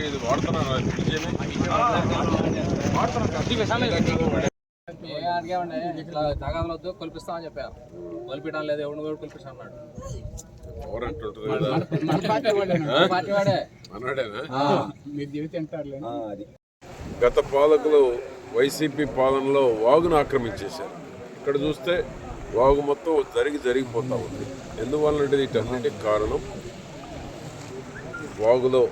ఇది వాడుతున్నారు అడిగామండి ఇట్లా తగాదాలు వద్దు కొలిపిస్తామని చెప్పారు కొలిపించడం లేదు ఎవడు కూడా కొలిపిస్తా అన్నాడు అన్నాడేనా గత పాలకులు వైసీపీ పాలనలో వాగును ఆక్రమించేశారు. ఇక్కడ చూస్తే వాగు మొత్తం జరిగి జరిగిపోతా ఉంది. ఎందువల్ల ఎందువల్లంటే వీటన్నిటికి కారణం వాగులో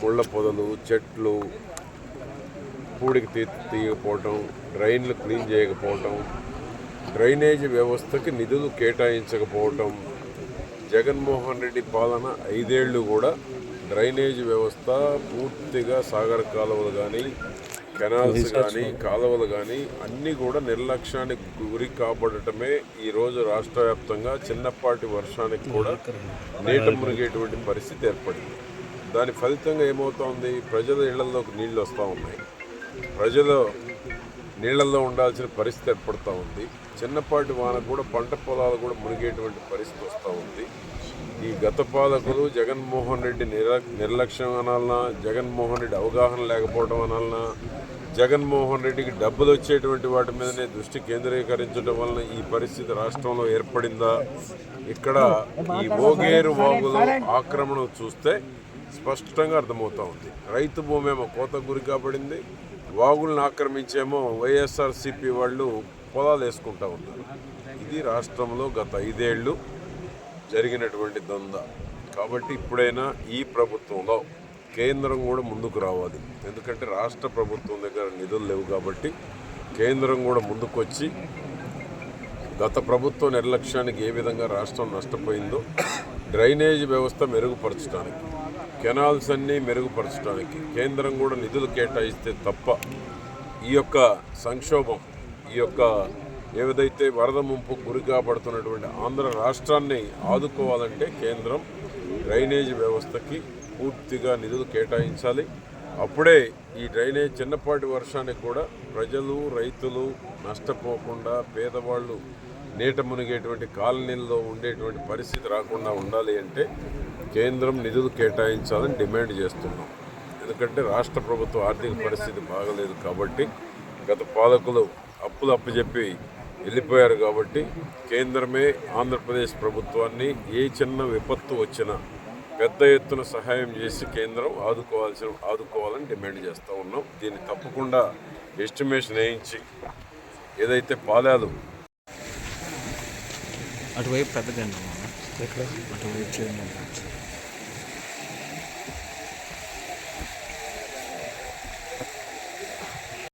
ముళ్ళ పొదలు చెట్లు పూడికి తీ తీయకపోవటం డ్రైన్లు క్లీన్ చేయకపోవటం డ్రైనేజ్ వ్యవస్థకి నిధులు కేటాయించకపోవటం జగన్మోహన్ రెడ్డి పాలన ఐదేళ్ళు కూడా డ్రైనేజ్ వ్యవస్థ పూర్తిగా సాగర కాలువలు కానీ కెనాల్స్ కానీ కాలువలు కానీ అన్నీ కూడా నిర్లక్ష్యానికి గురి కాబడటమే ఈరోజు రాష్ట్ర వ్యాప్తంగా చిన్నపాటి వర్షానికి కూడా నీట మునిగేటువంటి పరిస్థితి ఏర్పడింది. దాని ఫలితంగా ఏమవుతోంది? ప్రజల ఇళ్ళలోకి నీళ్ళు వస్తూ ఉన్నాయి. ప్రజలు నీళ్ళలో ఉండాల్సిన పరిస్థితి ఏర్పడుతూ ఉంది. చిన్నపాటి వానకు కూడా పంట పొలాలు కూడా మునిగేటువంటి పరిస్థితి వస్తూ ఉంది. ఈ గత పాలకులు జగన్మోహన్ రెడ్డి నిర నిర్లక్ష్యం అనాలనా? జగన్మోహన్ రెడ్డి అవగాహన లేకపోవడం అనాలనా? జగన్మోహన్ రెడ్డికి డబ్బులు వచ్చేటువంటి వాటి మీదనే దృష్టి కేంద్రీకరించడం వలన ఈ పరిస్థితి రాష్ట్రంలో ఏర్పడిందా? ఇక్కడ ఈ ఓగేరు వాగులో ఆక్రమణ చూస్తే స్పష్టంగా అర్థమవుతూ ఉంది. రైతు భూమి ఏమో కోత గురి కాబడింది. వాగులను ఆక్రమించేమో వైఎస్ఆర్సీపీ వాళ్ళు పొలాలు వేసుకుంటూ ఉన్నారు. ఇది రాష్ట్రంలో గత ఐదేళ్ళు జరిగినటువంటి దంద. కాబట్టి ఇప్పుడైనా ఈ ప్రభుత్వంలో కేంద్రం కూడా ముందుకు రావాలి. ఎందుకంటే రాష్ట్ర ప్రభుత్వం దగ్గర నిధులు లేవు కాబట్టి కేంద్రం కూడా ముందుకొచ్చి గత ప్రభుత్వ నిర్లక్ష్యానికి ఏ విధంగా రాష్ట్రం నష్టపోయిందో డ్రైనేజ్ వ్యవస్థ మెరుగుపరచడానికి కెనాల్స్ అన్నీ మెరుగుపరచడానికి కేంద్రం కూడా నిధులు కేటాయిస్తే తప్ప ఈ యొక్క సంక్షోభం ఈ యొక్క ఏదైతే వరద ముంపు గురి కాబడుతున్నటువంటి ఆంధ్ర రాష్ట్రాన్ని ఆదుకోవాలంటే కేంద్రం డ్రైనేజ్ వ్యవస్థకి పూర్తిగా నిధులు కేటాయించాలి. అప్పుడే ఈ డ్రైనేజ్ చిన్నపాటి వర్షానికి కూడా ప్రజలు రైతులు నష్టపోకుండా పేదవాళ్ళు నీట మునిగేటువంటి కాలనీల్లో ఉండేటువంటి పరిస్థితి రాకుండా ఉండాలి అంటే కేంద్రం నిధులు కేటాయించాలని డిమాండ్ చేస్తున్నాం. ఎందుకంటే రాష్ట్ర ప్రభుత్వ ఆర్థిక పరిస్థితి బాగలేదు కాబట్టి గత పాలకులు అప్పులు అప్పచెప్పి వెళ్ళిపోయారు కాబట్టి కేంద్రమే ఆంధ్రప్రదేశ్ ప్రభుత్వాన్ని ఏ చిన్న విపత్తు వచ్చినా పెద్ద ఎత్తున సహాయం చేసి కేంద్రం ఆదుకోవాల్సిన ఆదుకోవాలని డిమాండ్ చేస్తూ ఉన్నాం. దీన్ని తప్పకుండా ఎస్టిమేషన్ వేయించి ఏదైతే పాలాలు అటువైపు పెద్దదండి అటువైపు చేయండి.